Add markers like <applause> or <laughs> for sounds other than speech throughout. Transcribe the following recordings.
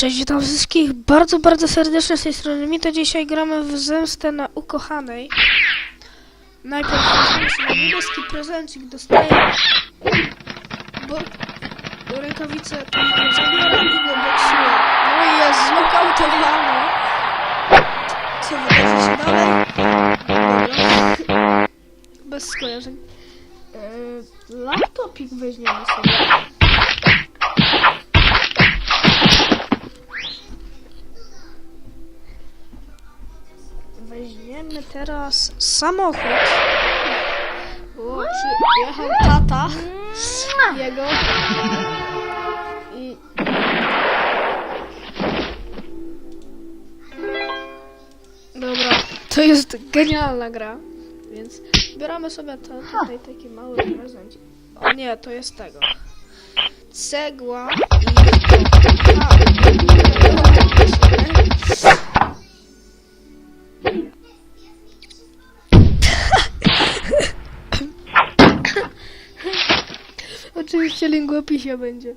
Cześć, witam wszystkich bardzo, bardzo serdecznie z tej strony. Mi to dzisiaj gramy w zemstę na ukochanej. Najpierw weźmiemy niebieski prezencik, dostaję bo rękawice tam zabieram i go boksuję. No i jest znokautowany. Co wydarzy się dalej? Bez skojarzeń. Eee, laptopik weźmiemy sobie. Teraz samochód. O, przyjechał tata. Jego. I... Dobra, to jest genialna gra. Więc bieramy sobie to, tutaj taki mały prezent. O nie, to jest tego. Cegła Oczywiście lingłopisie będzie.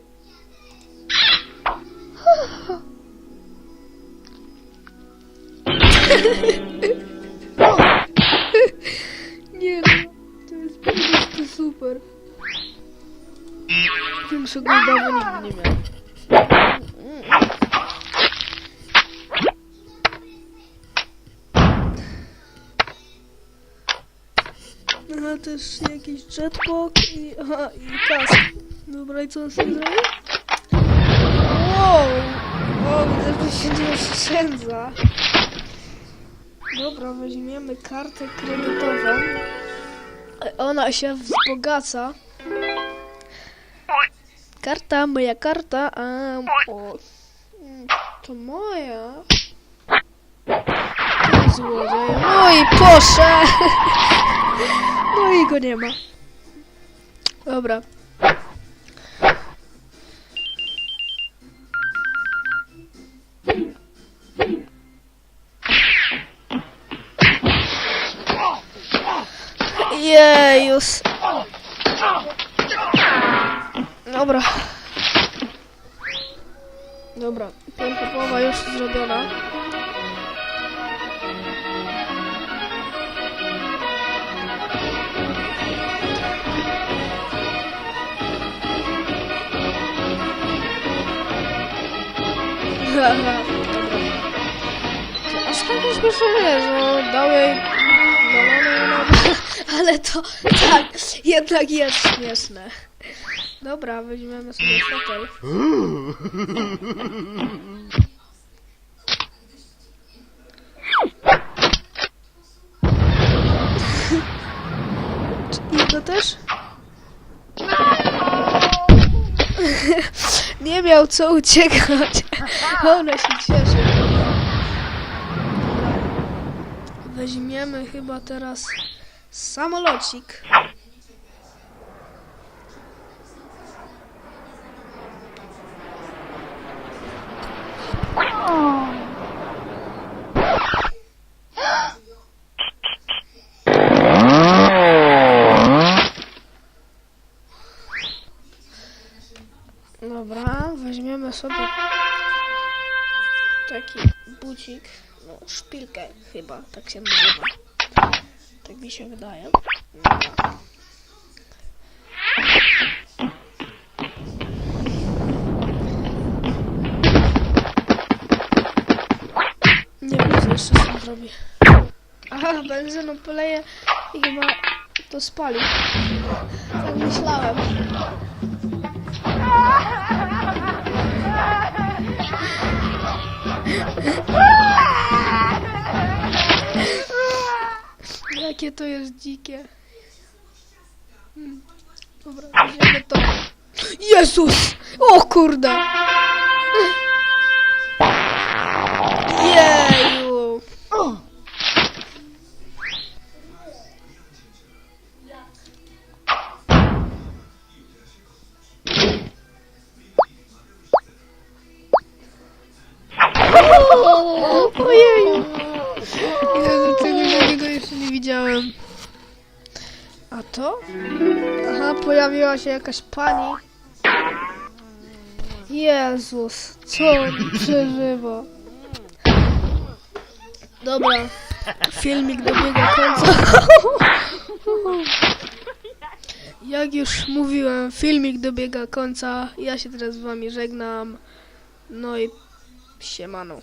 Nie no, to jest po prostu super. Większego dawu nigdy nie miałem. Też jakiś jetpack i, aha, i kask. Dobra, i co on sobie? Wow! O, widzę, że się nie oszczędza. Dobra, weźmiemy kartę kredytową. Ona się wzbogaca. Karta, moja karta, a o, mm, to moja. Złodziej. I poszedł! <laughs> No i go nie ma. Dobra. Jejus. Dobra. Dobra, piąta już zrobiona. Aż tak dał jej balony, no, <laughs> ale to tak, jednak jest śmieszne. Dobra, weźmiemy sobie fotel. I to też? <laughs> Nie miał co uciekać. Ona się cieszy. Weźmiemy chyba teraz samolocik. Dobra, weźmiemy sobie taki bucik, no szpilkę chyba, tak się nazywa. Tak mi się wydaje. Dobra. Nie wiem, co jeszcze z zrobi. Aha, benzyną poleje i chyba to spali. Tak myślałem. Jakie to jest dzikie. Hmm. Dobra, to. Jezus! O kurde! Jezu, tego takiego jeszcze nie widziałem. A to? Aha, pojawiła się jakaś pani. Jezus, co on przeżywa? Dobra, filmik dobiega końca. Jak już mówiłem, filmik dobiega końca. Ja się teraz z wami żegnam. No i siemano.